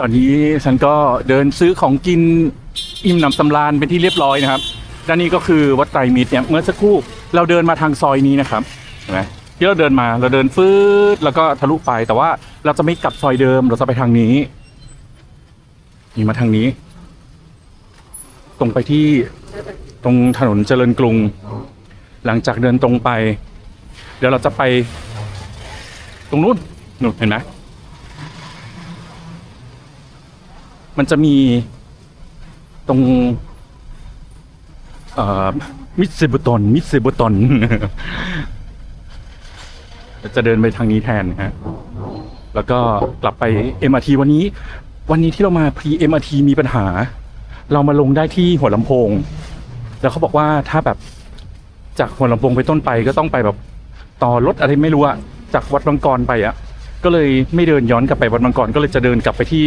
ตอนนี้ฉันก็เดินซื้อของกินอิ่มหนำสำราญเป็นที่เรียบร้อยนะครับด้านนี้ก็คือวัดไตรมิตรเนี่ยเมื่อสักครู่เราเดินมาทางซอยนี้นะครับเห็นไหมที่เราเดินมาเราเดินฟืดแล้วก็ทะลุไปแต่ว่าเราจะไม่กลับซอยเดิมเราจะไปทางนี้นี่มาทางนี้ ตรงไปที่ตรงถนนเจริญกรุง หลังจากเดินตรงไป เดี๋ยวเราจะไป ตรงนู้นนู่นเห็นไหม มันจะมีตรงมิสเซบุตอนมิสเซบุตอนจะเดินไปทางนี้แทนฮะ แล้วก็กลับไป MRT วันนี้ วันนี้ที่เรามาพรี MRT มีปัญหา เรามาลงได้ที่หัวลำโพง แล้วเขาบอกว่าถ้าแบบจากหัวลำโพงไปต้นไปก็ต้องไปแบบต่อรถอะไรไม่รู้อะจากวัดบางกรไปอะก็เลยไม่เดินย้อนกลับไปวัดบางกรก็เลยจะเดินกลับไปที่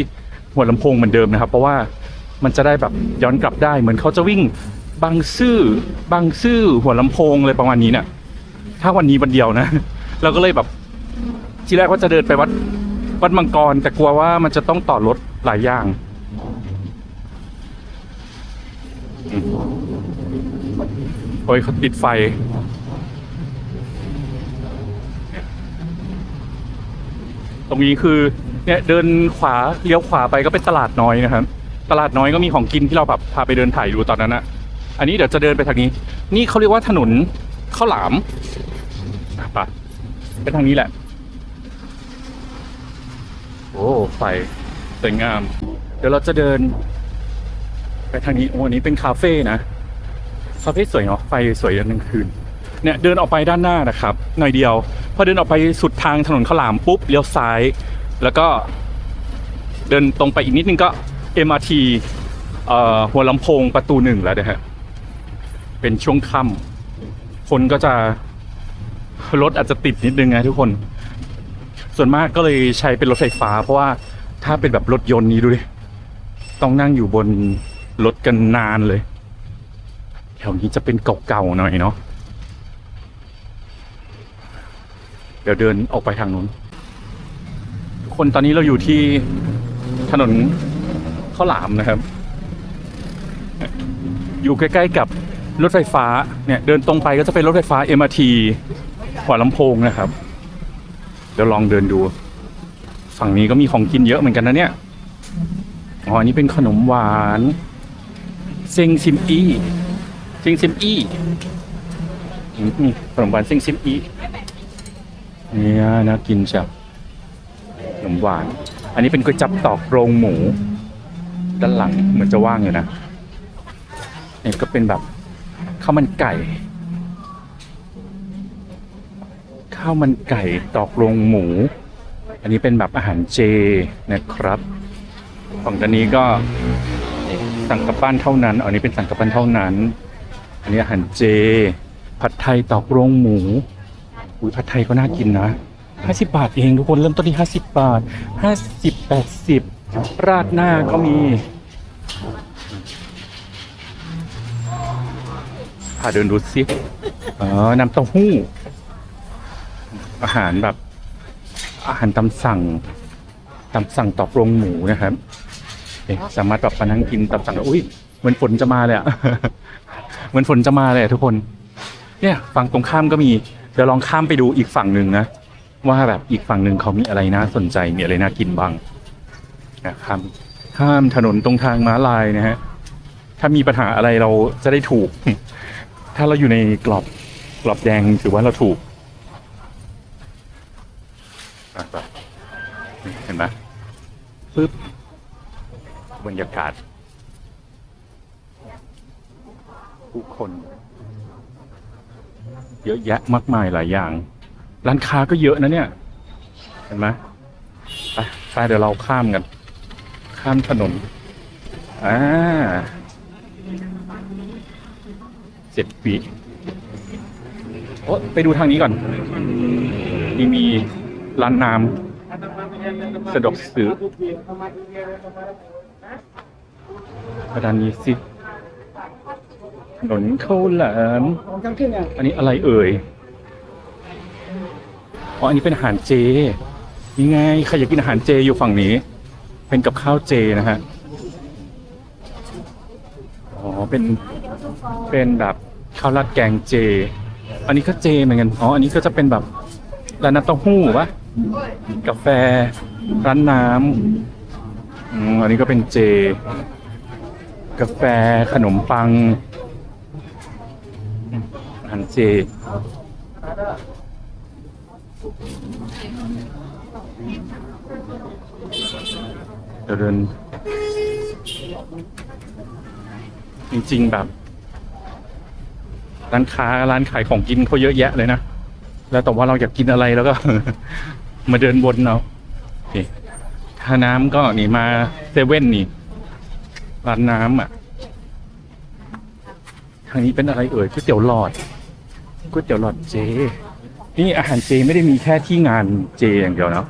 หัวลำโพงเหมือนเดิมนะครับ เพราะว่ามันจะได้แบบย้อนกลับได้เหมือนเขาจะวิ่งบางซื่อบางซื่อหัวลำโพงเลยประมาณนี้เนี่ยถ้าวันนี้วันเดียวนะ เราก็เลยแบบทีแรกว่าจะเดินไปวัดวัดมังกร แต่กลัวว่ามันจะต้องต่อรถหลายอย่างโอ้ยเขาติดไฟ ตรงนี้คือ เนี่ยเดินขวาเลี้ยวขวาไปก็เป็นตลาดน้อยนะครับ ตลาดน้อยก็มีของกินที่เราแบบพาไปเดินถ่ายดูตอนนั้นนะอันนี้เดี๋ยวจะเดินไปทางนี้ นี่เขาเรียกว่าถนนข้าวหลามไปะเป็นทางนี้แหละ โอ้ไฟสวยงาม เดี๋ยวเราจะเดิน ไปทางนี้โอ้อันนี้เป็นคาเฟ่นะคาเฟ่สวยเนาะไฟสวยยันกลางคืนเนี่ยเดินออกไปด้านหน้านะครับหน่อยเดียว พอเดินออกไปสุดทางถนนข้าวหลามปุ๊บเลี้ยวซ้าย แล้วก็เดินตรงไปอีกนิดนึงก็ MRT เอ่อหัวลำโพงประตูหนึ่งแล้วนะฮะ เป็นช่วงค่ำคนก็จะรถอาจจะติดนิดนึงไงทุกคน ส่วนมากก็เลยใช้เป็นรถไฟฟ้า เพราะว่าถ้าเป็นแบบรถยนต์นี้ดูดิ ต้องนั่งอยู่บนรถกันนานเลย แถวนี้จะเป็นเก่าๆหน่อยเนาะ เดี๋ยวเดินออกไปทางนู้น คนตอนนี้เราอยู่ที่ถนนข้าวหลามนะครับ อยู่ใกล้ๆกับรถไฟฟ้าเนี่ยเดินตรงไปก็จะเป็นรถไฟฟ้า MRT หัวลำโพงนะครับ เดี๋ยวลองเดินดู ฝั่งนี้ก็มีของกินเยอะเหมือนกันนะเนี่ยอ๋อันนี้เป็นขนมหวานเซงซิมอีเซงซิมอีขนมหวานเซงซิมอีเนี่ยน่ากินจับ นมหวาน อันนี้เป็นก๋วยจับตอกโรงหมู ด้านหลังเหมือนจะว่างอยู่นะนี่ก็เป็นแบบข้าวมันไก่ ข้าวมันไก่ตอกโรงหมู อันนี้เป็นแบบอาหารเจนะครับฝั่งด้านนี้ก็สั่งกลับบ้านเท่านั้น อันนี้เป็นสั่งกลับบ้านเท่านั้น อันนี้อาหารเจ ผัดไทยตอกโรงหมู อุ้ยผัดไทยก็น่ากินนะ ห้าสิบาทเองทุกคนเริ่มต้นที่ห้าสิบบาทห้าสิบแปดสิบราดหน้าก็มีพาเดินดูสิอ๋อน้ำเต้าหู้ อาหารแบบ อาหารตามสั่งตามสั่งตอกโรงหมูนะครับเอ๊ะสามารถแบบมานั่งกินตามสั่งอุ้ยเหมือนฝนจะมาเลยอะเหมือนฝนจะมาเลยอะทุกคน เนี่ยฝั่งตรงข้ามก็มี เดี๋ยวลองข้ามไปดูอีกฝั่งหนึ่งนะ ว่าแบบอีกฝั่งหนึ่งเขามีอะไรน่าสนใจมีอะไรน่ากินบ้างนะครับข้ามถนนตรงทางม้าลายนะฮะถ้ามีปัญหาอะไรเราจะได้ถูก ถ้าเราอยู่ในกรอบกรอบแดงถือว่าเราถูกเห็นไหมปึ๊บบรรยากาศผู้คน เยอะแยะมากมายหลายอย่าง ร้านค้าก็เยอะนะเนี่ย เห็นไหมไปไปเดี๋ยวเราข้ามกัน ข้ามถนน อ่าเจ็ดปีโอ้ไปดูทางนี้ก่อน นี่มีร้านน้ำสะดวกซื้อไปด้านนี้สิถนนเข้าวหลามอันนี้อะไรเอ่ย อ๋ออันนี้เป็นอาหารเจนี่ไงใครอยากกินอาหารเจอยู่ฝั่งนี้ เป็นกับข้าวเจนะฮะอ๋อเป็นเป็นแบบข้าวราดแกงเจ อันนี้ก็เจเหมือนกันอ๋ออันนี้ก็จะเป็นแบบร้านน้ำเต้าหู้ปะกาแฟร้านน้ำอืมอันนี้ก็เป็นเจ กาแฟขนมปังอาหารเจ เดิน จริงๆแบบ ร้านค้าร้านขายของกินเขาเยอะแยะเลยนะ แล้วแต่ว่าเราอยากกินอะไรแล้วก็ มาเดินวนเอาโอเคถ้าน้ำก็นี่มาเซเว่นนี่ร้านน้ำอะ ทางนี้เป็นอะไรเอ่ยก๋วยเตี๋ยวหลอดก๋วยเตี๋ยวหลอดเจ นี่อาหารเจไม่ได้มีแค่ที่งานเจอย่างเดียวนะ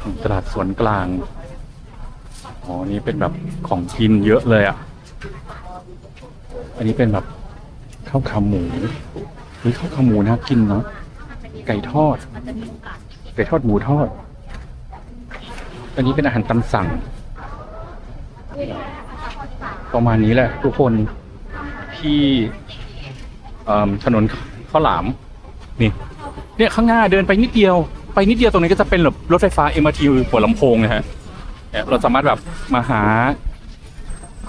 ของตลาดสวนกลาง อ๋อ นี่เป็นแบบของกินเยอะเลยอะ อันนี้เป็นแบบข้าวขาหมูหรือข้าวขาหมูน่ากินเนาะ ไก่ทอด ไก่ทอดหมูทอด อันนี้เป็นอาหารตามสั่ง ประมาณนี้แหละทุกคนที่ถนนข้าวหลามนี่ เนี่ยข้างหน้าเดินไปนิดเดียว ไปนิดเดียวตรงนี้ก็จะเป็นแบบรถไฟฟ้า MRT หัวลำโพงนะฮะเราสามารถแบบมาหา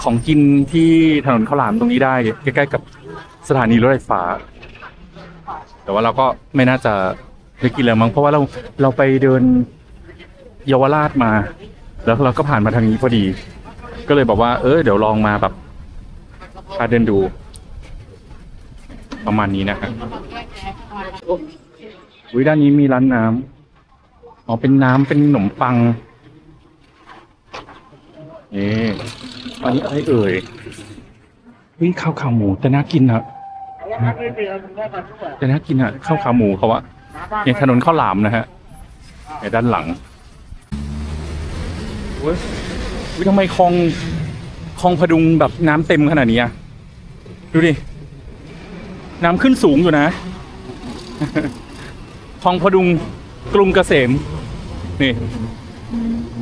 ของกินที่ถนนข้าวหลามตรงนี้ได้ใกล้ๆกับสถานีรถไฟฟ้า แต่ว่าเราก็ไม่น่าจะได้กินแล้วมั้งเพราะว่าเราเราไปเดินเยาวราชมา แล้วเราก็ผ่านมาทางนี้พอดี ก็เลยบอกว่า เออเดี๋ยวลองมาแบบพาเดินดู ประมาณนี้นะฮะ อุ้ยด้านนี้มีร้านน้ำอ๋อเป็นน้ำเป็นขนมปังนี่อันนี้อะไรเอ่ยวิข้าวขาหมู แต่น่ากินอะแต่น่ากินอะข้าวขาหมูเขาอะเนี่ยถนนข้าวหลามนะฮะในด้านหลังเว้ยวิทำไมคลองคลองพดุงแบบน้ำเต็มขนาดนี้อะดูดิ น้ำขึ้นสูงอยู่นะ คลองพดุงกรุงเกษม นี่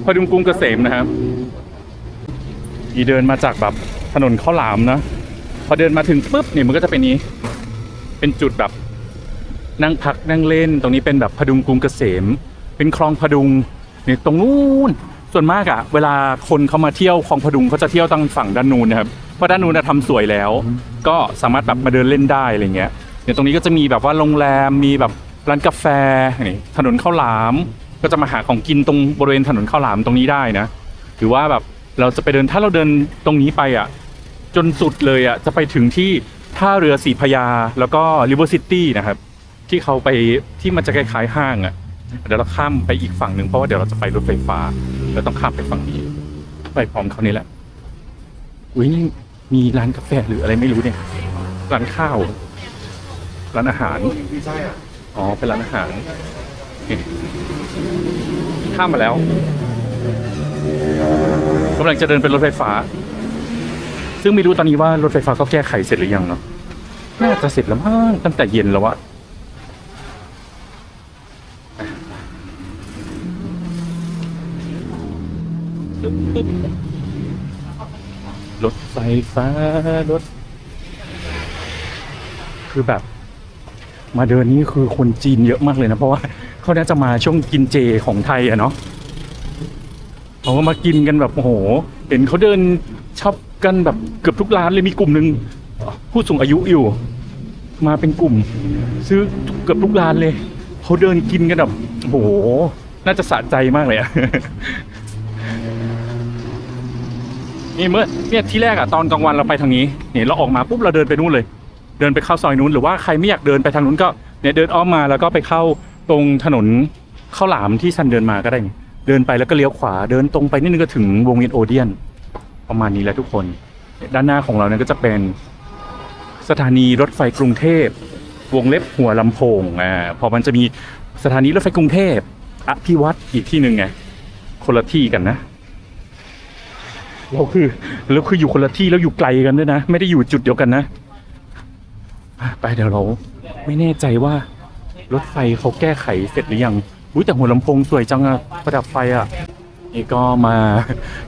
พดุงกรุงเกษมนะครับนี่เดินมาจากแบบถนนข้าวหลามนะ พอเดินมาถึงปุ๊บนี่มันก็จะเป็นนี้ เป็นจุดแบบ นั่งพักนั่งเล่น ตรงนี้เป็นแบบพดุงกรุงเกษม เป็นคลองพดุงนี่ตรงนู้นส่วนมากอะเวลาคนเขามาเที่ยวคลองพดุงเขาจะเที่ยวทางฝั่งด้านนู้นนะครับเพราะด้านนู้นนะทำสวยแล้ว ก็สามารถแบบมาเดินเล่นได้อะไรเงี้ยเนี่ยตรงนี้ก็จะมีแบบว่าโรงแรมมีแบบ ร้านกาแฟนี่ถนนข้าวหลาม ก็จะมาหาของกินตรงบริเวณถนนข้าวหลามตรงนี้ได้นะหรือว่าแบบเราจะไปเดินถ้าเราเดินตรงนี้ไปอะจนสุดเลยอะจะไปถึงที่ท่าเรือสีพยาแล้วก็ริเวอร์ซิตี้นะครับที่เขาไปที่มันจะคล้ายๆห้างอะเดี๋ยวเราข้ามไปอีกฝั่งหนึ่งเพราะว่าเดี๋ยวเราจะไปรถไฟฟ้าเราต้องข้ามไปฝั่งนี้ ไปพร้อมเขานี่แหละอุ้ยนี่มีร้านกาแฟหรืออะไรไม่รู้เนี่ยร้านข้าว ร้านอาหาร อ๋อ เป็นร้านอาหาร ข้ามมาแล้วกำลังจะเดินเป็นรถไฟฟ้า ซึ่งไม่รู้ตอนนี้ว่ารถไฟฟ้าก็แก้ไขเสร็จหรือยังเนาะน่าจะเสร็จแล้วมั้งตั้งแต่เย็นแล้วอะรถไฟฟ้ารถ คือแบบ มาเดินนี่คือคนจีนเยอะมากเลยนะ เพราะว่าเขาน่าจะมาช่วงกินเจของไทยอะเนาะเขาก็มากินกันแบบโอ้โห เห็นเขาเดินช็อปกันแบบเกือบทุกร้านเลยมีกลุ่มหนึ่งผู้สูงอายุอยู่ มาเป็นกลุ่ม ซื้อเกือบทุกร้านเลยเขาเดินกินกันแบบโอ้โห น่าจะสะใจมากเลยอะนี่เมื่อเนี่ยที่แรกอะตอนกลางวันเราไปทางนี้เนี่ยเราออกมาปุ๊บเราเดินไปนู่นเลย เดินไปเข้าซอยนู้น หรือว่าใครไม่อยากเดินไปทางนู้นก็เนี่ยเดินอ้อมมาแล้วก็ไปเข้าตรงถนนข้าวหลามที่ซันเดินมาก็ได้เดินไปแล้วก็เลี้ยวขวาเดินตรงไปนิดนึงก็ถึงวงเวียนโอเดียน ประมาณนี้แหละทุกคน ด้านหน้าของเราเนี่ยก็จะเป็นสถานีรถไฟกรุงเทพ วงเล็บหัวลำโพงอ่าพอมันจะมีสถานีรถไฟกรุงเทพอภิวัตอีกที่หนึ่งไงคนละที่กันนะเราคือเราคืออยู่คนละที่แล้วอยู่ไกลกันด้วยนะ ไม่ได้อยู่จุดเดียวกันนะ ไปเดี๋ยวเราไม่แน่ใจว่ารถไฟเขาแก้ไขเสร็จหรือยังอุ้ยแต่หัวลำโพงสวยจังอะประดับไฟอะนี่ก็มา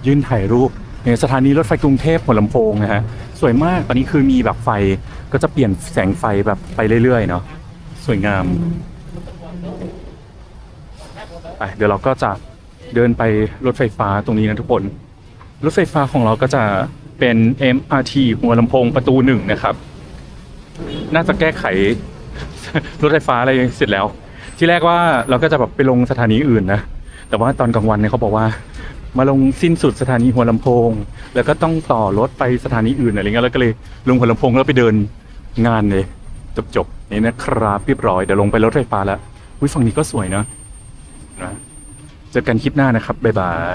ยื่นถ่ายรูปในสถานีรถไฟกรุงเทพหัวลำโพงนะฮะสวยมากตอนนี้คือมีแบบไฟก็จะเปลี่ยนแสงไฟแบบไปเรื่อยๆเนาะสวยงามไปเดี๋ยวเราก็จะเดินไปรถไฟฟ้าตรงนี้นะทุกคน รถไฟฟ้าของเราก็จะเป็น MRT หัวลำโพงประตูหนึ่งนะครับ น่าจะแก้ไขรถไฟฟ้าอะไรเสร็จแล้ว ที่แรกว่าเราก็จะแบบไปลงสถานีอื่นนะ แต่ว่าตอนกลางวันเนี่ยเขาบอกว่า มาลงสิ้นสุดสถานีหัวลำโพง แล้วก็ต้องต่อรถไปสถานีอื่นอะไรเงี้ยแล้วก็เลยลงหัวลำโพงแล้วไปเดินงานเลยจบๆนี่นะครับเรียบร้อยเดี๋ยวลงไปรถไฟฟ้าแล้วอุ้ยฝั่งนี้ก็สวยเนาะนะเจอกันคลิปหน้านะครับบ๊ายบาย